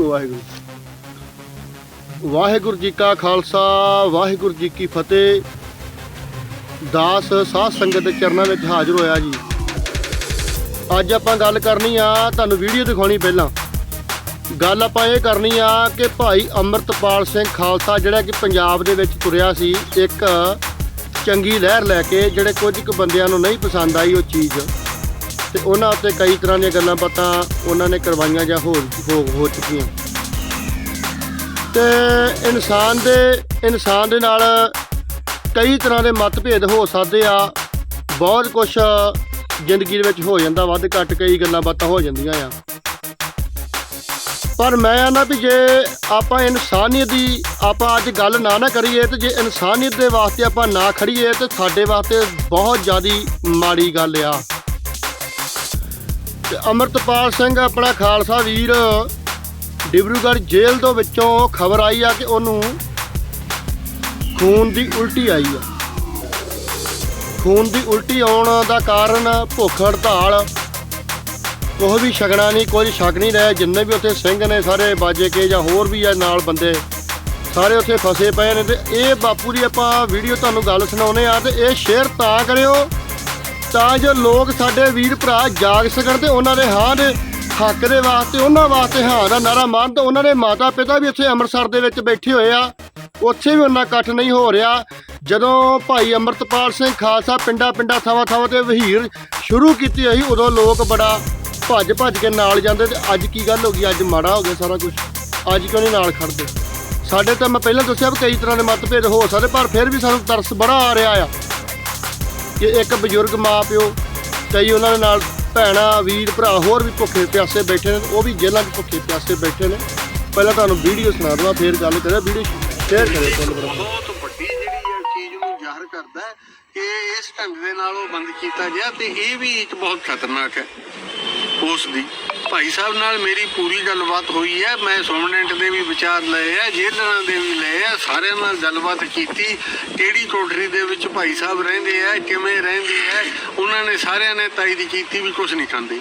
ਵਾਹਿਗੁਰੂ ਵਾਹਿਗੁਰੂ ਜੀ ਕਾ ਖਾਲਸਾ, ਵਾਹਿਗੁਰੂ ਜੀ ਕੀ ਫਤਿਹ। ਦਾਸ ਸਾਧ ਸੰਗਤ ਦੇ ਚਰਨਾਂ ਵਿੱਚ ਹਾਜ਼ਰ ਹੋਇਆ ਜੀ। ਅੱਜ ਆਪਾਂ ਗੱਲ ਕਰਨੀ ਆ, ਤੁਹਾਨੂੰ ਵੀਡੀਓ ਦਿਖਾਉਣੀ ਪਹਿਲਾਂ। ਗੱਲ ਆਪਾਂ ਇਹ ਕਰਨੀ ਆ ਕਿ ਭਾਈ ਅੰਮ੍ਰਿਤਪਾਲ ਸਿੰਘ ਖਾਲਸਾ, ਜਿਹੜਾ ਕਿ ਪੰਜਾਬ ਦੇ ਵਿੱਚ ਤੁਰਿਆ ਸੀ, ਇੱਕ ਚੰਗੀ ਲਹਿਰ ਲੈ ਕੇ, ਜਿਹੜੇ ਕੁਝ ਕੁ ਬੰਦਿਆਂ ਨੂੰ ਨਹੀਂ ਪਸੰਦ ਆਈ ਉਹ ਚੀਜ਼। ਤੇ ਉਹਨਾਂ ਉੱਤੇ ਕਈ ਤਰ੍ਹਾਂ ਦੀਆਂ ਗੱਲਾਂ ਬਾਤਾਂ ਉਹਨਾਂ ਨੇ ਕਰਵਾਈਆਂ ਜਾਂ ਹੋ ਹੋ ਚੁੱਕੀਆਂ। ਤੇ ਇਨਸਾਨ ਦੇ ਇਨਸਾਨ ਦੇ ਨਾਲ ਕਈ ਤਰ੍ਹਾਂ ਦੇ ਮਤਭੇਦ ਹੋ ਸਕਦੇ ਆ। ਬਹੁਤ ਕੁਝ ਜ਼ਿੰਦਗੀ ਦੇ ਵਿੱਚ ਹੋ ਜਾਂਦਾ, ਵੱਧ ਘੱਟ ਕਈ ਗੱਲਾਂ ਬਾਤਾਂ ਹੋ ਜਾਂਦੀਆਂ ਆ। ਪਰ ਮੈਂ ਆਨਾ ਵੀ ਜੇ ਆਪਾਂ ਇਨਸਾਨੀਅਤ ਦੀ, ਆਪਾਂ ਅੱਜ ਗੱਲ ਨਾ ਨਾ ਕਰੀਏ ਤੇ ਜੇ ਇਨਸਾਨੀਅਤ ਦੇ ਵਾਸਤੇ ਆਪਾਂ ਨਾ ਖੜੀਏ ਤੇ ਸਾਡੇ ਵਾਸਤੇ ਬਹੁਤ ਜ਼ਿਆਦੀ ਮਾੜੀ ਗੱਲ ਆ। ਤੇ ਅਮਰਤਪਾਲ ਸਿੰਘ ਆਪਣਾ ਖਾਲਸਾ ਵੀਰ ਡਿਬਰੂਗੜ੍ਹ ਜੇਲ੍ਹ ਤੋਂ ਵਿੱਚੋਂ ਖਬਰ ਆਈ ਆ ਕਿ ਉਹਨੂੰ ਖੂਨ ਦੀ ਉਲਟੀ ਆਈ ਆ। ਖੂਨ ਦੀ ਉਲਟੀ ਆਉਣ ਦਾ ਕਾਰਨ ਭੁੱਖ ਹੜਤਾਲ। ਕੋਈ ਵੀ ਛਕਣਾ ਨਹੀਂ, ਕੋਈ ਛਕ ਨਹੀਂ ਰਿਹਾ। ਜਿੰਨੇ ਵੀ ਉੱਥੇ ਸਿੰਘ ਨੇ ਸਾਰੇ ਬਾਜੇ ਕੇ ਜਾਂ ਹੋਰ ਵੀ ਆ ਨਾਲ ਬੰਦੇ, ਸਾਰੇ ਉੱਥੇ ਫਸੇ ਪਏ ਨੇ ਤੇ ਇਹ ਬਾਪੂ ਦੀ ਆਪਾਂ ਵੀਡੀਓ ਤੁਹਾਨੂੰ ਗੱਲ ਸੁਣਾਉਨੇ ਆ ਤੇ ਇਹ ਸ਼ੇਅਰ ਤਾਂ ਕਰਿਓ। ਤਾਂ ਜੋ ਲੋਕ ਸਾਡੇ ਵੀਰ ਭਰਾ ਜਾਗ ਸਕਣ ਤੇ ਉਹਨਾਂ ਦੇ ਹਾਂ ਦੇ ਹੱਕ ਦੇ ਵਾਸਤੇ, ਉਹਨਾਂ ਵਾਸਤੇ ਹਾਂ ਦਾ ਨਾਰਾ ਮਾਰਨ ਤੇ ਉਹਨਾਂ ਦੇ ਮਾਤਾ ਪਿਤਾ ਵੀ ਇੱਥੇ ਅੰਮ੍ਰਿਤਸਰ ਦੇ ਵਿੱਚ ਬੈਠੇ ਹੋਏ ਆ। ਉੱਥੇ ਵੀ ਉਹਨਾਂ ਇਕੱਠ ਨਹੀਂ ਹੋ ਰਿਹਾ। ਜਦੋਂ ਭਾਈ ਅੰਮ੍ਰਿਤਪਾਲ ਸਿੰਘ ਖਾਲਸਾ ਪਿੰਡਾਂ ਪਿੰਡਾਂ ਥਾਵਾਂ ਥਾਵਾਂ ਤੇ ਵਹੀਰ ਸ਼ੁਰੂ ਕੀਤੀ ਹੋਈ, ਉਦੋਂ ਲੋਕ ਬੜਾ ਭੱਜ ਭੱਜ ਕੇ ਨਾਲ ਜਾਂਦੇ ਤੇ ਅੱਜ ਕੀ ਗੱਲ ਹੋ ਗਈ? ਅੱਜ ਮਾੜਾ ਹੋ ਗਿਆ ਸਾਰਾ ਕੁਝ ਅੱਜ ਕਿਉਂ ਨਹੀਂ ਨਾਲ ਖੜਦੇ? ਸਾਡੇ ਤਾਂ ਮੈਂ ਪਹਿਲਾਂ ਦੱਸਿਆ ਵੀ ਕਈ ਤਰ੍ਹਾਂ ਦੇ ਮਤਭੇਦ ਹੋ ਸਕਦੇ, ਪਰ ਫਿਰ ਵੀ ਸਾਨੂੰ ਤਰਸ ਬੜਾ ਆ ਰਿਹਾ ਆ। ਕਿ ਇੱਕ ਬਜ਼ੁਰਗ ਮਾਂ ਪਿਓ ਕਈ ਉਹਨਾਂ ਦੇ ਨਾਲ ਭੈਣਾਂ, ਵੀਰ, ਭਰਾ ਹੋਰ ਵੀ ਭੁੱਖੇ ਪਿਆਸੇ ਬੈਠੇ ਨੇ, ਉਹ ਵੀ ਜੇਲ੍ਹਾਂ 'ਚ ਭੁੱਖੇ ਪਿਆਸੇ ਬੈਠੇ ਨੇ। ਪਹਿਲਾਂ ਤੁਹਾਨੂੰ ਵੀਡੀਓ ਸੁਣਾ ਦਵਾਂ, ਫਿਰ ਗੱਲ ਕਰਿਆ ਵੀਡੀਓ ਸ਼ੇਅਰ ਕਰਿਓ ਤੁਹਾਨੂੰ ਬਹੁਤ ਵੱਡੀ ਜਿਹੜੀ ਇਹ ਚੀਜ਼ ਨੂੰ ਜ਼ਾਹਰ ਕਰਦਾ ਕਿ ਇਸ ਢੰਗ ਦੇ ਨਾਲ ਉਹ ਬੰਦ ਕੀਤਾ ਗਿਆ ਤੇ ਇਹ ਵੀ ਇੱਕ ਬਹੁਤ ਖਤਰਨਾਕ ਹੈ। ਉਸ ਦੀ ਭਾਈ ਸਾਹਿਬ ਨਾਲ ਮੇਰੀ ਪੂਰੀ ਗੱਲਬਾਤ ਹੋਈ ਹੈ। ਮੈਂ ਸੋਮਨੈਂਟ ਦੇ ਵੀ ਵਿਚਾਰ ਲਏ ਆ ਜੇਲਰਾਂ ਦੇ ਵੀ ਲਏ ਆ, ਸਾਰਿਆਂ ਨਾਲ ਗੱਲਬਾਤ ਕੀਤੀ। ਕਿਹੜੀ ਕੋਠਰੀ ਦੇ ਵਿੱਚ ਭਾਈ ਸਾਹਿਬ ਰਹਿੰਦੇ ਆ, ਕਿਵੇਂ ਰਹਿੰਦੇ ਆ, ਉਹਨਾਂ ਨੇ ਸਾਰਿਆਂ ਨੇ ਤਾਈ ਦੀ ਕੀਤੀ ਵੀ ਕੁਝ ਨਹੀਂ ਖਾਂਦੇ।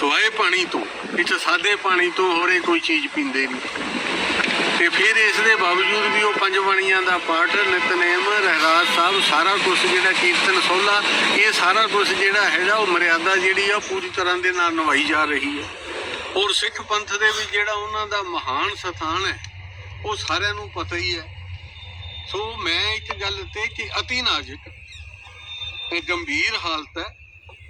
ਸਵਾਏ ਪਾਣੀ ਤੋਂ ਵਿੱਚ ਸਾਦੇ ਪਾਣੀ ਤੋਂ ਹੋਰੇ ਕੋਈ ਚੀਜ਼ ਪੀਂਦੇ ਨਹੀਂ। ਤੇ ਫਿਰ ਇਸ ਦੇ ਬਾਵਜੂਦ ਵੀ ਉਹ ਪੰਜ ਬਾਣੀਆਂ ਦਾ ਪਾਠ, ਨਿਤਨੇਮ ਰਹਿਰਾਜ ਸਾਹਿਬ, ਸਾਰਾ ਕੁਝ ਜਿਹੜਾ ਕੀਰਤਨ ਸੋਲਾ, ਇਹ ਸਾਰਾ ਕੁਝ ਜਿਹੜਾ ਹੈਗਾ ਉਹ ਮਰਿਆਦਾ ਜਿਹੜੀ ਆ ਉਹ ਪੂਰੀ ਤਰ੍ਹਾਂ ਦੇ ਨਾਲ ਨਿਭਾਈ ਜਾ ਰਹੀ ਹੈ। ਔਰ ਸਿੱਖ ਪੰਥ ਦੇ ਵਿੱਚ ਜਿਹੜਾ ਉਹਨਾਂ ਦਾ ਮਹਾਨ ਸਥਾਨ ਹੈ, ਉਹ ਸਾਰਿਆਂ ਨੂੰ ਪਤਾ ਹੀ ਹੈ। ਸੋ ਮੈਂ ਇੱਕ ਗੱਲ ਤੇ ਕਿ ਅਤੀ ਨਾਜ਼ੁਕ, ਇਹ ਗੰਭੀਰ ਹਾਲਤ ਹੈ,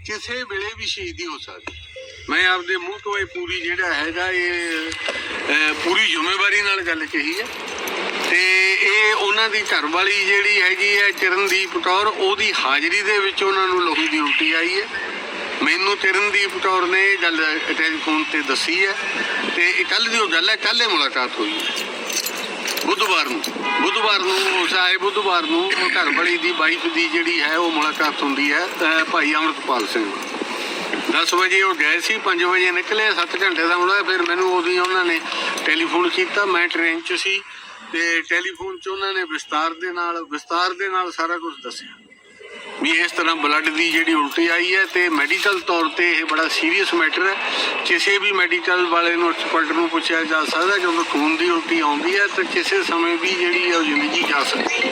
ਕਿਸੇ ਵੇਲੇ ਵੀ ਸ਼ਹੀਦੀ ਹੋ ਸਕਦੀ। ਮੈਂ ਆਪਦੇ ਮੂੰਹ ਤੋਂ ਇਹ ਪੂਰੀ ਜਿਹੜਾ ਹੈਗਾ ਇਹ ਪੂਰੀ ਜ਼ਿੰਮੇਵਾਰੀ ਨਾਲ ਗੱਲ ਕਹੀ ਹੈ। ਤੇ ਇਹ ਉਹਨਾਂ ਦੀ ਘਰ ਵਾਲੀ ਜਿਹੜੀ ਹੈਗੀ ਹੈ, ਚਰਨਦੀਪ ਕੌਰ, ਉਹਦੀ ਹਾਜ਼ਰੀ ਦੇ ਵਿੱਚ ਉਹਨਾਂ ਨੂੰ ਲਹੂ ਦੀ ਉਲਟੀ ਆਈ ਹੈ। ਮੈਨੂੰ ਚਰਨਦੀਪ ਕੌਰ ਨੇ ਇਹ ਗੱਲ ਟੈਲੀਫੋਨ ਤੇ ਦੱਸੀ ਹੈ। ਤੇ ਇਹ ਕੱਲ ਦੀ ਉਹ ਗੱਲ ਹੈ, ਕੱਲ੍ਹ ਇਹ ਮੁਲਾਕਾਤ ਹੋਈ ਹੈ। ਬੁੱਧਵਾਰ ਨੂੰ ਬੁੱਧਵਾਰ ਨੂੰ ਸਾਏ ਬੁੱਧਵਾਰ ਨੂੰ ਉਹ ਘਰ ਵਾਲੀ ਦੀ ਵਾਈਫ ਦੀ ਜਿਹੜੀ ਹੈ, ਉਹ ਮੁਲਾਕਾਤ ਹੁੰਦੀ ਹੈ ਭਾਈ ਅਮਰਤਪਾਲ ਸਿੰਘ 10 ਵਜੇ ਉਹ ਗਏ ਸੀ 5 ਵਜੇ ਨਿਕਲੇ 7 ਘੰਟੇ ਦਾ ਮੁੰਡਾ ਫਿਰ ਮੈਨੂੰ ਉਦੋਂ ਉਹਨਾਂ ਨੇ ਟੈਲੀਫੋਨ ਕੀਤਾ। ਮੈਂ ਟ੍ਰੇਨ 'ਚ ਸੀ ਤੇ ਟੈਲੀਫੋਨ 'ਚ ਉਹਨਾਂ ਨੇ ਵਿਸਤਾਰ ਦੇ ਨਾਲ, ਵਿਸਤਾਰ ਦੇ ਨਾਲ ਸਾਰਾ ਕੁਝ ਦੱਸਿਆ ਵੀ ਇਸ ਤਰ੍ਹਾਂ ਬਲੱਡ ਦੀ ਜਿਹੜੀ ਉਲਟੀ ਆਈ ਹੈ ਤੇ ਮੈਡੀਕਲ ਤੌਰ ਤੇ ਇਹ ਬੜਾ ਸੀਰੀਅਸ ਮੈਟਰ ਹੈ। ਕਿਸੇ ਵੀ ਮੈਡੀਕਲ ਵਾਲੇ ਨੂੰ ਐਕਸਪਰਟ ਨੂੰ ਪੁੱਛਿਆ ਜਾ ਸਕਦਾ, ਜਦੋਂ ਖੂਨ ਦੀ ਉਲਟੀ ਆਉਂਦੀ ਹੈ ਤਾਂ ਕਿਸੇ ਸਮੇਂ ਵੀ ਜਿਹੜੀ ਹੈ ਉਹ ਜ਼ਿੰਦਗੀ ਜਾ ਸਕਦੀ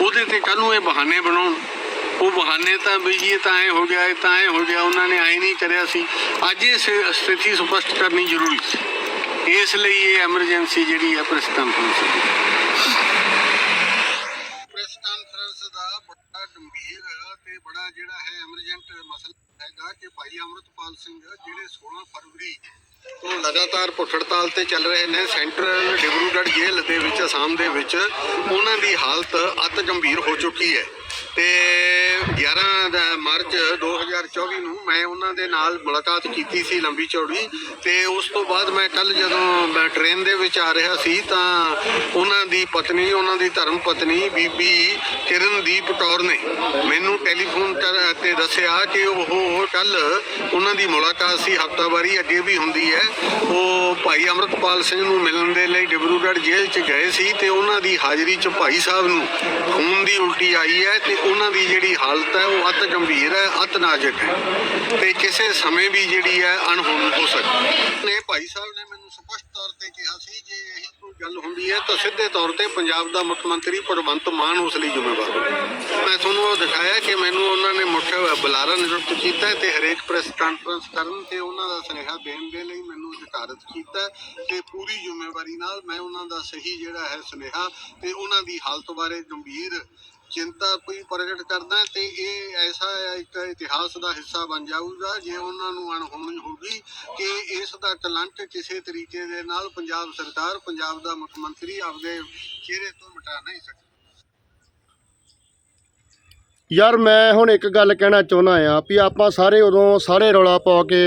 ਉਹਦੇ ਤੇ ਕੱਲ ਨੂੰ ਇਹ ਬਹਾਨੇ ਬਣਾਉਣ। ਉਹ ਬਹਾਨੇ ਤਾਂ ਵੀ ਇਹ ਤਾਂ ਐ ਹੋ ਗਿਆ, ਇਹ ਤਾਂ ਐ ਹੋ ਗਿਆ, ਉਹਨਾਂ ਨੇ ਐ ਨਹੀਂ ਕਰਿਆ ਸੀ। ਅੱਜ ਇਹ ਸਥਿਤੀ ਸਪਸ਼ਟ ਕਰਨੀ ਜ਼ਰੂਰੀ ਸੀ। ਇਸ ਲਈ ਇਹ ਐਮਰਜੈਂਸੀ ਜਿਹੜੀ ਹੈ ਪ੍ਰੈਸ ਕਾਨਫਰੰਸ ਪ੍ਰੈਸ ਕਾਨਫਰੰਸ ਦਾ ਬੜਾ ਗੰਭੀਰ ਤੇ ਬੜਾ ਜਿਹੜਾ ਹੈ ਐਮਰਜੈਂਟ ਮਸਲਾ ਹੈਗਾ ਕਿ ਭਾਈ ਅਮਰਤਪਾਲ ਸਿੰਘ, ਜਿਹੜੇ 16 ਫਰਵਰੀ ਤੋਂ ਲਗਾਤਾਰ ਭੁੱਖ ਹੜਤਾਲ ਤੇ ਚੱਲ ਰਹੇ ਨੇ, ਸੈਂਟਰਲ ਡਿਬਰੂਗੜ੍ਹ ਜੇਲ੍ਹ ਦੇ ਵਿੱਚ, ਅਸਾਮ ਦੇ ਵਿੱਚ, ਉਹਨਾਂ ਦੀ ਹਾਲਤ ਅਤ ਗੰਭੀਰ ਹੋ ਚੁੱਕੀ ਹੈ। ਤੇ 11 ਦਾ ਮਾਰਚ 2024 ਨੂੰ ਮੈਂ ਉਹਨਾਂ ਦੇ ਨਾਲ ਮੁਲਾਕਾਤ ਕੀਤੀ ਸੀ ਲੰਬੀ ਚੌੜੀ ਤੇ ਉਸ ਤੋਂ ਬਾਅਦ ਮੈਂ ਕੱਲ ਜਦੋਂ ਮੈਂ ਟ੍ਰੇਨ ਦੇ ਵਿੱਚ ਆ ਰਿਹਾ ਸੀ ਤਾਂ ਉਹਨਾਂ ਦੀ ਪਤਨੀ, ਉਹਨਾਂ ਦੀ ਧਰਮ ਪਤਨੀ ਬੀਬੀ ਕਿਰਨਦੀਪ ਟੌਰ ਨੇ ਮੈਨੂੰ ਟੈਲੀਫੋਨ ਕਰ- ਤੇ ਦੱਸਿਆ ਕਿ ਉਹ ਕੱਲ ਉਹਨਾਂ ਦੀ ਮੁਲਾਕਾਤ ਸੀ, ਹਫਤਾਵਾਰੀ ਅੱਗੇ ਵੀ ਹੁੰਦੀ ਹੈ। ਉਹ ਭਾਈ ਅਮਰਤਪਾਲ ਸਿੰਘ ਨੂੰ ਮਿਲਣ ਦੇ ਲਈ ਡਿਬਰੂਗੜ੍ਹ ਜੇਲ੍ਹ 'ਚ ਗਏ ਸੀ ਤੇ ਉਹਨਾਂ ਦੀ ਹਾਜ਼ਰੀ 'ਚ ਭਾਈ ਸਾਹਿਬ ਨੂੰ ਖੂਨ ਦੀ ਉਲਟੀ ਆਈ ਹੈ ਤੇ ਉਹਨਾਂ ਦੀ ਜਿਹੜੀ ਹਾਲਤ ਹੈ ਉਹ ਅਤ ਗੰਭੀਰ ਹੈ, ਅਤ ਨਾਜ਼ੁਕ ਹੈ ਤੇ ਕਿਸੇ ਸਮੇਂ ਵੀ ਜਿਹੜੀ ਹੈ ਅਣਹੋਣੀ ਹੋ ਸਕਦੀ ਹੈ। ਨੇ ਭਾਈ ਸਾਹਿਬ ਨੇ ਮੈਨੂੰ ਸਪਸ਼ਟ ਤੌਰ ਤੇ ਕਿਹਾ ਸੀ, ਜੇ ਇਹੀ ਕੋਈ ਗੱਲ ਹੁੰਦੀ ਹੈ ਤਾਂ ਸਿੱਧੇ ਤੌਰ ਤੇ ਪੰਜਾਬ ਦਾ ਮੁੱਖ ਮੰਤਰੀ ਭਗਵੰਤ ਮਾਨ ਉਸ ਲਈ ਜ਼ਿੰਮੇਵਾਰ ਹੋਵੇਗਾ ਮੈਂ ਤੁਹਾਨੂੰ ਉਹ ਦਿਖਾਇਆ ਕਿ ਮੈਨੂੰ ਉਹਨਾਂ ਨੇ ਮੁੱਖ ਬੁਲਾਰਾ ਨਿਯੁਕਤ ਕੀਤਾ ਹੈ ਤੇ ਹਰੇਕ ਪ੍ਰੈਸ ਕਾਨਫਰੰਸ ਕਰਨ ਤੇ ਉਹਨਾਂ ਦਾ ਸੁਨੇਹਾ ਦੇਣ ਦੇ ਲਈ ਮੈਨੂੰ ਅਧਿਕਾਰਤ ਕੀਤਾ ਹੈ ਤੇ ਪੂਰੀ ਜ਼ਿੰਮੇਵਾਰੀ ਨਾਲ ਮੈਂ ਉਹਨਾਂ ਦਾ ਸਹੀ ਜਿਹੜਾ ਹੈ ਸੁਨੇਹਾ ਤੇ ਉਹਨਾਂ ਦੀ ਹਾਲਤ ਬਾਰੇ ਗੰਭੀਰ ਚਿੰਤਾ ਕੋਈ ਪ੍ਰਗਟ ਕਰਦਾ ਹੈ ਤੇ ਇਹ ਐਸਾ ਇੱਕ ਇਤਿਹਾਸ ਦਾ ਹਿੱਸਾ ਬਣ ਜਾਊਗਾ, ਜੇ ਉਹਨਾਂ ਨੂੰ ਅਣਹੋਣੀ ਹੋਗੀ ਕਿ ਇਸ ਦਾ ਟਲੰਟ ਕਿਸੇ ਤਰੀਕੇ ਦੇ ਨਾਲ ਪੰਜਾਬ ਸਰਕਾਰ, ਪੰਜਾਬ ਦਾ ਮੁੱਖ ਮੰਤਰੀ ਆਪਦੇ ਚਿਹਰੇ ਤੋਂ ਮਿਟਾ ਨਹੀਂ ਸਕਦੀ। ਯਾਰ ਮੈਂ ਹੁਣ ਇੱਕ ਗੱਲ ਕਹਿਣਾ ਚਾਹੁੰਦਾ ਆ ਵੀ ਆਪਾਂ ਸਾਰੇ ਉਦੋਂ ਸਾਰੇ ਰੌਲਾ ਪਾ ਕੇ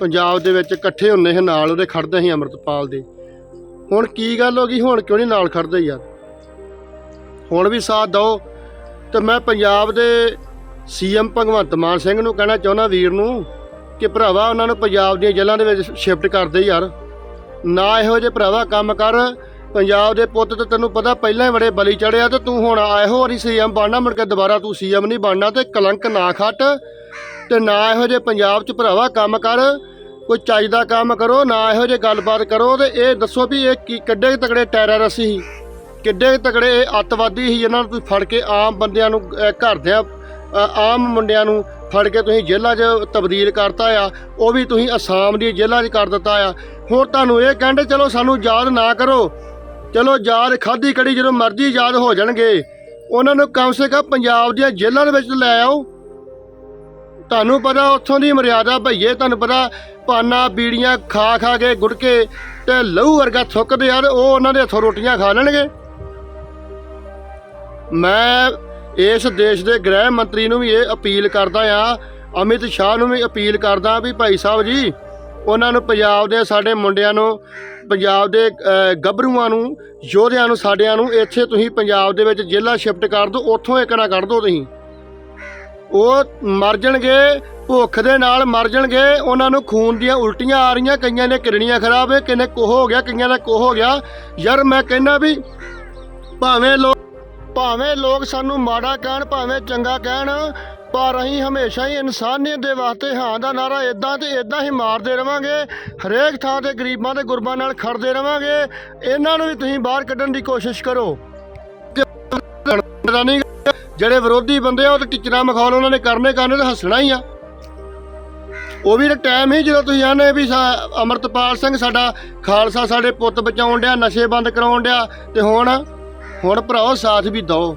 ਪੰਜਾਬ ਦੇ ਵਿੱਚ ਇਕੱਠੇ ਹੁੰਨੇ ਹਾਂ ਨਾਲ ਉਹਦੇ ਖੜਦੇ ਸੀ ਅੰਮ੍ਰਿਤਪਾਲ ਦੇ। ਹੁਣ ਕੀ ਗੱਲ ਹੋ ਗਈ? ਹੁਣ ਕਿਉਂ ਨਹੀਂ ਨਾਲ ਖੜਦੇ ਯਾਰ? ਹੁਣ ਵੀ ਸਾਥ ਦਿਓ। ਤੇ ਮੈਂ ਪੰਜਾਬ ਦੇ ਸੀਐਮ ਭਗਵੰਤ ਮਾਨ ਸਿੰਘ ਨੂੰ ਕਹਿਣਾ ਚਾਹੁੰਦਾ ਵੀਰ ਨੂੰ ਕਿ ਭਰਾਵਾ, ਉਹਨਾਂ ਨੂੰ ਪੰਜਾਬ ਦੀਆਂ ਜੇਲ੍ਹਾਂ ਦੇ ਵਿੱਚ ਸ਼ਿਫਟ ਕਰ ਦੇ ਯਾਰ। ਨਾ ਇਹੋ ਜਿਹੇ ਭਰਾਵਾ ਕੰਮ ਕਰ। ਪੰਜਾਬ ਦੇ ਪੁੱਤ ਤੇ ਤੈਨੂੰ ਪਤਾ ਪਹਿਲਾਂ ਹੀ ਬੜੇ ਬਲੀ ਚੜਿਆ ਤੇ ਤੂੰ ਹੁਣ ਇਹੋ ਵਾਰੀ ਸੀਐਮ ਬਣਨਾ, ਮੁੜ ਕੇ ਦੁਬਾਰਾ ਤੂੰ ਸੀਐਮ ਨਹੀਂ ਬਣਨਾ ਤੇ ਕਲੰਕ ਨਾ ਖੱਟ। ਤੇ ਨਾ ਇਹੋ ਜਿਹੇ ਪੰਜਾਬ 'ਚ ਭਰਾਵਾ ਕੰਮ ਕਰ। ਕੋਈ ਚੱਜ ਕੰਮ ਕਰੋ, ਨਾ ਇਹੋ ਜਿਹੇ ਗੱਲਬਾਤ ਕਰੋ ਤੇ ਇਹ ਦੱਸੋ ਵੀ ਇਹ ਕੀ ਕਿੱਡੇ ਕੁ ਤਕੜੇ ਟੈਰਰਿਸਟ ਸੀ। ਕਿੱਡੇ ਕੁ ਤਕੜੇ ਇਹ ਅੱਤਵਾਦੀ ਸੀ ਜਿਹਨਾਂ ਨੂੰ ਤੁਸੀਂ ਫੜ ਕੇ ਆਮ ਬੰਦਿਆਂ ਨੂੰ ਘਰਦਿਆਂ ਆਮ ਮੁੰਡਿਆਂ ਨੂੰ ਫੜ ਕੇ ਤੁਸੀਂ ਜੇਲ੍ਹਾਂ 'ਚ ਤਬਦੀਲ ਕਰਤਾ ਆ, ਉਹ ਵੀ ਤੁਸੀਂ ਅਸਾਮ ਦੀ ਜੇਲ੍ਹਾਂ 'ਚ ਕਰ ਦਿੱਤਾ ਆ। ਹੁਣ ਤੁਹਾਨੂੰ ਇਹ ਕਹਿੰਦੇ, ਚਲੋ ਸਾਨੂੰ ਯਾਦ ਨਾ ਕਰੋ। ਚਲੋ ਯਾਦ ਖਾਦੀ ਕੜੀ ਜਦੋਂ ਮਰਜ਼ੀ ਯਾਦ ਹੋ ਜਾਣਗੇ। ਉਹਨਾਂ ਨੂੰ ਕਮ ਸੇ ਕਮ ਪੰਜਾਬ ਦੀਆਂ ਜੇਲ੍ਹਾਂ ਦੇ ਵਿੱਚ ਲੈ ਆਓ। ਤੁਹਾਨੂੰ ਪਤਾ ਉੱਥੋਂ ਦੀ ਮਰਿਆਦਾ ਭਈਏ, ਤੁਹਾਨੂੰ ਪਤਾ ਪਾਨਾ ਬੀੜੀਆਂ ਖਾ ਖਾ ਕੇ ਗੁੜਕੇ ਤੇ ਲਹੂ ਵਰਗਾ ਥੁੱਕਦੇ ਆ ਤੇ ਉਹ ਉਹਨਾਂ ਦੇ ਹੱਥੋਂ ਰੋਟੀਆਂ ਖਾ ਲੈਣਗੇ। ਮੈਂ ਇਸ ਦੇਸ਼ ਦੇ ਗ੍ਰਹਿ ਮੰਤਰੀ ਨੂੰ ਵੀ ਇਹ ਅਪੀਲ ਕਰਦਾ ਆ ਅਮਿਤ ਸ਼ਾਹ ਨੂੰ ਵੀ ਅਪੀਲ ਕਰਦਾ ਵੀ ਭਾਈ ਸਾਹਿਬ ਜੀ ਉਹਨਾਂ ਨੂੰ ਪੰਜਾਬ ਦੇ ਸਾਡੇ ਮੁੰਡਿਆਂ ਨੂੰ ਪੰਜਾਬ ਦੇ ਅਹ, ਗੱਭਰੂਆਂ ਨੂੰ ਯੋਧਿਆਂ ਨੂੰ ਸਾਡਿਆਂ ਨੂੰ ਇੱਥੇ ਤੁਸੀਂ ਪੰਜਾਬ ਦੇ ਵਿੱਚ ਜੇਲ੍ਹਾਂ ਸ਼ਿਫਟ ਕਰ ਦਿਓ ਉੱਥੋਂ ਇੱਕ ਨਾ ਕੱਢ ਦਿਓ ਤੁਸੀਂ। ਉਹ ਮਰ ਜਾਣਗੇ ਭੁੱਖ ਦੇ ਨਾਲ ਮਰ ਜਾਣਗੇ ਉਹਨਾਂ ਨੂੰ ਖੂਨ ਦੀਆਂ ਉਲਟੀਆਂ ਆ ਰਹੀਆਂ ਕਈਆਂ ਨੇ ਕਿਰਣੀਆਂ ਖਰਾਬ ਹੈ ਕਿਨੇ ਕੋਹ ਹੋ ਗਿਆ ਕਈਆਂ ਦਾ ਕੋਹ ਹੋ ਗਿਆ। ਯਾਰ ਮੈਂ ਕਹਿੰਦਾ ਵੀ ਭਾਵੇਂ ਲੋਕ ਭਾਵੇਂ ਲੋਕ ਸਾਨੂੰ ਮਾੜਾ ਕਹਿਣ, ਭਾਵੇਂ ਚੰਗਾ ਕਹਿਣ, ਪਰ ਅਸੀਂ ਹਮੇਸ਼ਾ ਹੀ ਇਨਸਾਨੀਅਤ ਦੇ ਵਾਸਤੇ ਹਾਂ ਦਾ ਨਾਰਾ ਇਦਾਂ ਤੇ ਇਦਾਂ ਹੀ ਮਾਰਦੇ ਰਵਾਂਗੇ, ਹਰੇਕ ਥਾਂ ਤੇ ਗਰੀਬਾਂ ਤੇ ਗੁਰਬਾਂ ਨਾਲ ਖੜਦੇ ਰਵਾਂਗੇ। ਇਹਨਾਂ ਨੂੰ ਵੀ ਤੁਸੀਂ ਬਾਹਰ ਕੱਢਣ ਦੀ ਕੋਸ਼ਿਸ਼ ਕਰੋ। ਜਿਹੜੇ ਵਿਰੋਧੀ ਬੰਦੇ ਆ, ਉਹ ਤੇ ਟੀਚਰਾਂ ਮਖੌਲ ਉਹਨਾਂ ਨੇ ਕਰਨੇ ਕਰਨੇ ਤੇ ਹੱਸਣਾ ਹੀ ਆ। ਉਹ ਵੀ ਟਾਈਮ ਹੀ ਜਦੋਂ ਤੁਸੀਂ ਆਨੇ ਵੀ ਸਾ- ਅਮਰਤਪਾਲ ਸਿੰਘ ਸਾਡਾ ਖਾਲਸਾ ਸਾਡੇ ਪੁੱਤ ਬਚਾਉਣ ਡਿਆ, ਨਸ਼ੇ ਬੰਦ ਕਰਾਉਣ ਡਿਆ ਤੇ ਹੁਣ ਹੁਣ ਭਰਾਓ ਸਾਥ ਵੀ ਦਿਓ।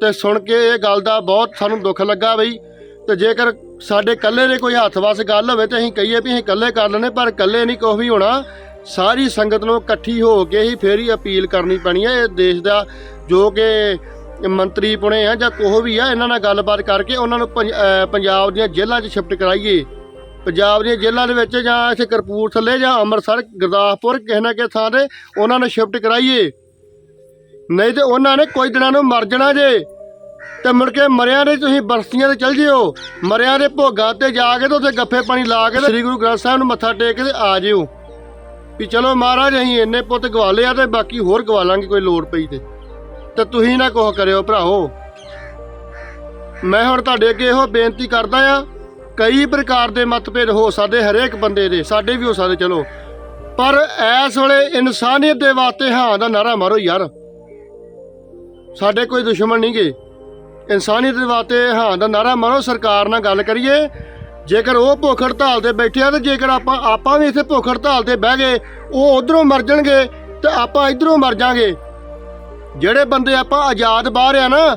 ਤੇ ਸੁਣ ਕੇ ਇਹ ਗੱਲ ਦਾ ਬਹੁਤ ਸਾਨੂੰ ਦੁੱਖ ਲੱਗਾ ਬਈ। ਤੇ ਜੇਕਰ ਸਾਡੇ ਇਕੱਲੇ ਦੇ ਕੋਈ ਹੱਥ ਵਸ ਗੱਲ ਹੋਵੇ ਤੇ ਅਸੀਂ ਕਹੀਏ ਵੀ ਅਸੀਂ ਇਕੱਲੇ ਕਰ ਲੈਨੇ ਪਰ ਇਕੱਲੇ ਨਹੀਂ ਕੁਛ ਵੀ ਹੋਣਾ। ਸਾਰੀ ਸੰਗਤ ਨੂੰ ਇਕੱਠੀ ਹੋ ਕੇ ਹੀ ਫੇਰ ਹੀ ਅਪੀਲ ਕਰਨੀ ਪੈਣੀ ਹੈ। ਇਹ ਦੇਸ਼ ਦਾ ਜੋ ਕਿ ਮੰਤਰੀ ਪੁਣੇ ਆ ਜਾਂ ਕੋਹ ਵੀ ਆ, ਇਹਨਾਂ ਨਾਲ ਗੱਲਬਾਤ ਕਰਕੇ ਉਹਨਾਂ ਨੂੰ ਪੰਜਾਬ ਦੀਆਂ ਜੇਲ੍ਹਾਂ 'ਚ ਸ਼ਿਫਟ ਕਰਾਈਏ। ਪੰਜਾਬ ਦੀਆਂ ਜੇਲ੍ਹਾਂ ਦੇ ਵਿੱਚ ਜਾਂ ਇੱਥੇ ਕਰਪੂਰਥਲੇ ਜਾਂ ਅੰਮ੍ਰਿਤਸਰ, ਗੁਰਦਾਸਪੁਰ ਕਿਸੇ ਨਾ ਕਿਸੇ ਥਾਂ ਤੇ ਉਹਨਾਂ ਨੂੰ ਸ਼ਿਫਟ ਕਰਾਈਏ। ਨਹੀਂ ਤੇ ਉਹਨਾਂ ਨੇ ਕੋਈ ਦਿਨਾਂ ਨੂੰ ਮਰ ਜਾਣਾ ਜੇ। ਤੇ ਮੁੜ ਕੇ ਮਰਿਆਂ ਦੇ ਤੁਸੀਂ ਬਰਸੀਆਂ ਤੇ ਚਲ ਜਿਓ। ਮਰਿਆਂ ਦੇ ਭੋਗਾਂ ਤੇ ਜਾ ਕੇ ਤੇ ਉੱਥੇ ਗੱਫੇ ਪਾਣੀ ਲਾ ਕੇ ਤੇ ਸ੍ਰੀ ਗੁਰੂ ਗ੍ਰੰਥ ਸਾਹਿਬ ਨੂੰ ਮੱਥਾ ਟੇਕ ਕੇ ਤੇ ਆ ਜਿਓ। ਵੀ ਚਲੋ ਮਹਾਰਾਜ, ਅਸੀਂ ਇੰਨੇ ਪੁੱਤ ਗਵਾ ਲਿਆ ਤੇ ਬਾਕੀ ਹੋਰ ਗਵਾ ਲਾਂਗੇ, ਕੋਈ ਲੋੜ ਪਈ ਤੇ। ਤੇ ਤੁਸੀਂ ਨਾ ਕੁਛ ਕਰਿਓ ਭਰਾਓ ਮੈਂ ਹੁਣ ਤੁਹਾਡੇ ਅੱਗੇ ਇਹੋ ਬੇਨਤੀ ਕਰਦਾ ਆ, ਕਈ ਪ੍ਰਕਾਰ ਦੇ ਮਤਭੇਦ ਹੋ ਸਕਦੇ ਹਰੇਕ ਬੰਦੇ ਦੇ, ਸਾਡੇ ਵੀ ਹੋ ਸਕਦੇ, ਚਲੋ। ਪਰ ਇਸ ਵੇਲੇ ਇਨਸਾਨੀਅਤ ਦੇ ਵਾਸਤੇ ਹਾਂ ਦਾ ਨਾਰਾ ਮਾਰੋ ਯਾਰ। ਸਾਡੇ ਕੋਈ ਦੁਸ਼ਮਣ ਨਹੀਂਗੇ ਇਨਸਾਨੀਅਤ ਦੇ ਵਾਸਤੇ ਹਾਂ ਦਾ ਨਾਰਾ ਮਾਰੋ, ਸਰਕਾਰ ਨਾਲ ਗੱਲ ਕਰੀਏ। ਜੇਕਰ ਉਹ ਭੁੱਖ ਹੜਤਾਲ ਤੇ ਬੈਠੇ ਆ ਤੇ ਜੇਕਰ ਆਪਾਂ ਆਪਾਂ ਵੀ ਇੱਥੇ ਭੁੱਖ ਹੜਤਾਲ ਤੇ ਬਹਿ ਗਏ, ਉਹ ਉਧਰੋਂ ਮਰ ਜਾਣਗੇ ਤੇ ਆਪਾਂ ਇਧਰੋਂ ਮਰ ਜਾਾਂਗੇ। ਜਿਹੜੇ ਬੰਦੇ ਆਪਾਂ ਆਜ਼ਾਦ ਬਾਹਰ ਆ ਨਾ,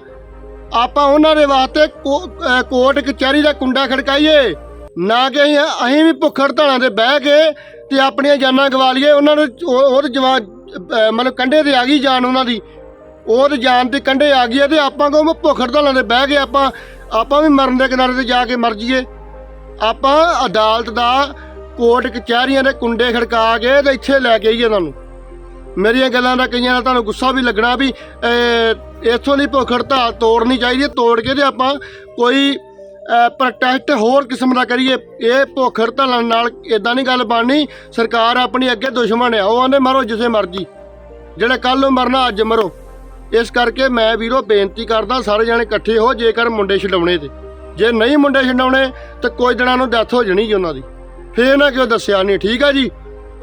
ਆਪਾਂ ਉਹਨਾਂ ਦੇ ਵਾਸਤੇ ਕੋ- ਕੋਰਟ ਕਚਹਿਰੀ ਦਾ ਕੁੰਡਾ ਖੜਕਾਈਏ। ਨਾ ਕਿ ਅਸੀਂ ਅਸੀਂ ਵੀ ਭੁੱਖ ਹੜਤਾਲਾਂ ਤੇ ਬਹਿ ਕੇ ਤੇ ਆਪਣੀਆਂ ਜਾਨਾਂ ਗਵਾ ਲਈਏ। ਉਹਨਾਂ ਨੂੰ ਉਹ ਉਹ ਤੇ ਜਵਾਨ ਮਤਲਬ ਕੰਢੇ ਤੇ ਆ ਗਈ ਜਾਨ ਉਹਨਾਂ ਦੀ। ਉਹ ਤੇ ਜਾਨ ਤੇ ਕੰਢੇ ਆ ਗਈ ਹੈ ਤੇ ਆਪਾਂ ਕੋ ਭੁੱਖ ਹੜਤਾਲਾਂ ਤੇ ਬਹਿ ਗਏ ਆਪਾਂ ਆਪਾਂ ਵੀ ਮਰਨ ਦੇ ਕਿਨਾਰੇ ਤੇ ਜਾ ਕੇ ਮਰ ਜਾਈਏ। ਆਪਾਂ ਅਦਾਲਤ ਦਾ ਕੋਰਟ ਕਚਹਿਰੀਆਂ ਦੇ ਕੁੰਡੇ ਖੜਕਾ ਕੇ ਤੇ ਇੱਥੇ ਲੈ ਕੇ ਆਈਏ ਤੁਹਾਨੂੰ। ਮੇਰੀਆਂ ਗੱਲਾਂ ਦਾ ਕਈਆਂ ਦਾ ਤੁਹਾਨੂੰ ਗੁੱਸਾ ਵੀ ਲੱਗਣਾ ਵੀ ਅਹ, ਇੱਥੋਂ ਦੀ ਭੁੱਖ ਹੜਤਾਲ ਤੋੜਨੀ ਚਾਹੀਦੀ ਹੈ ਤੋੜ ਕੇ ਤੇ ਆਪਾਂ ਕੋਈ ਪ੍ਰੋਟੈਸਟ ਹੋਰ ਕਿਸਮ ਦਾ ਕਰੀਏ। ਇਹ ਭੁੱਖ ਹੜਤਾਲਾਂ ਨਾਲ ਇਦਾਂ ਨਹੀਂ ਗੱਲ ਬਣਨੀ ਸਰਕਾਰ ਆਪਣੀ ਅੱਗੇ ਦੁਸ਼ਮਣ ਆ ਉਹ ਆਂਦੇ ਮਰੋ ਜਿਸੇ ਮਰਜ਼ੀ। ਜਿਹੜੇ ਕੱਲ ਨੂੰ ਮਰਨਾ ਅੱਜ ਮਰੋ। ਇਸ ਕਰਕੇ ਮੈਂ ਵੀਰੋ ਬੇਨਤੀ ਕਰਦਾ ਸਾਰੇ ਜਣੇ ਇਕੱਠੇ ਹੋ, ਜੇਕਰ ਮੁੰਡੇ ਛਡਾਉਣੇ ਤੇ। ਜੇ ਨਹੀਂ ਮੁੰਡੇ ਛਡਾਉਣੇ, ਤੇ ਕੋਈ ਦਿਨਾਂ ਨੂੰ ਡੈਥ ਹੋ ਜਣੀ ਜੀ ਉਹਨਾਂ ਦੀ। ਫੇਰ ਨਾ ਕਿਉਂ ਦੱਸਿਆ ਨਹੀਂ ਠੀਕ ਆ ਜੀ?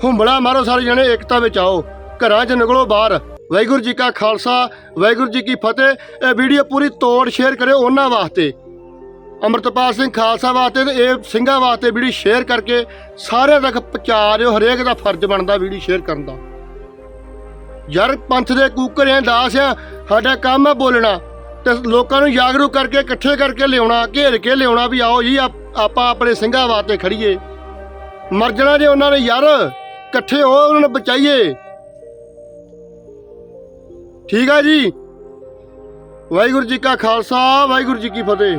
ਹੁੰਬਲਾ ਮਾਰੋ ਸਾਰੇ ਜਣੇ, ਏਕਤਾ ਵਿੱਚ ਆਓ। ਘਰਾਂ 'ਚ ਨਿਕਲੋ ਬਾਹਰ। ਵਾਹਿਗੁਰੂ ਜੀ ਕਾ ਖਾਲਸਾ, ਵਾਹਿਗੁਰੂ ਜੀ ਕੀ ਫਤਿਹ। ਇਹ ਵੀਡੀਓ ਪੂਰੀ ਤੋੜ, ਸ਼ੇਅਰ ਕਰਿਓ ਉਹਨਾਂ ਵਾਸਤੇ। ਅੰਮ੍ਰਿਤਪਾਲ ਸਿੰਘ ਖਾਲਸਾ ਵਾਸਤੇ ਤੇ ਇਹ ਸਿੰਘਾਂ ਵਾਸਤੇ ਵੀਡੀਓ ਸ਼ੇਅਰ ਕਰਕੇ ਸਾਰਿਆਂ ਤੱਕ ਪਹੁੰਚਾ ਦਿਓ, ਹਰੇਕ ਦਾ ਫਰਜ਼ ਬਣਦਾ ਵੀਡੀਓ ਸ਼ੇਅਰ ਕਰਨ ਦਾ। ਯਾਰ ਪੰਥ ਦੇ ਕੂਕਰ ਆ ਦਾਸ ਆ, ਸਾਡਾ ਕੰਮ ਆ ਬੋਲਣਾ। ਤੇ ਲੋਕਾਂ ਨੂੰ ਜਾਗਰੂਕ ਕਰਕੇ, ਇਕੱਠੇ ਕਰਕੇ ਲਿਆਉਣਾ, ਘੇਰ ਕੇ ਲਿਆਉਣਾ ਵੀ ਆਓ ਜੀ, ਆਪਾਂ ਆਪਣੇ ਸਿੰਘਾਂ ਵਾਸਤੇ ਖੜੀਏ ਮਰ ਜਾਣਾ ਜੇ ਉਹਨਾਂ ਨੇ ਯਾਰ, ਇਕੱਠੇ ਹੋ ਉਹਨਾਂ ਨੂੰ ਬਚਾਈਏ। ਠੀਕ ਆ ਜੀ। ਵਾਹਿਗੁਰੂ ਜੀ ਕਾ ਖਾਲਸਾ, ਵਾਹਿਗੁਰੂ ਜੀ ਕੀ ਫਤਿਹ।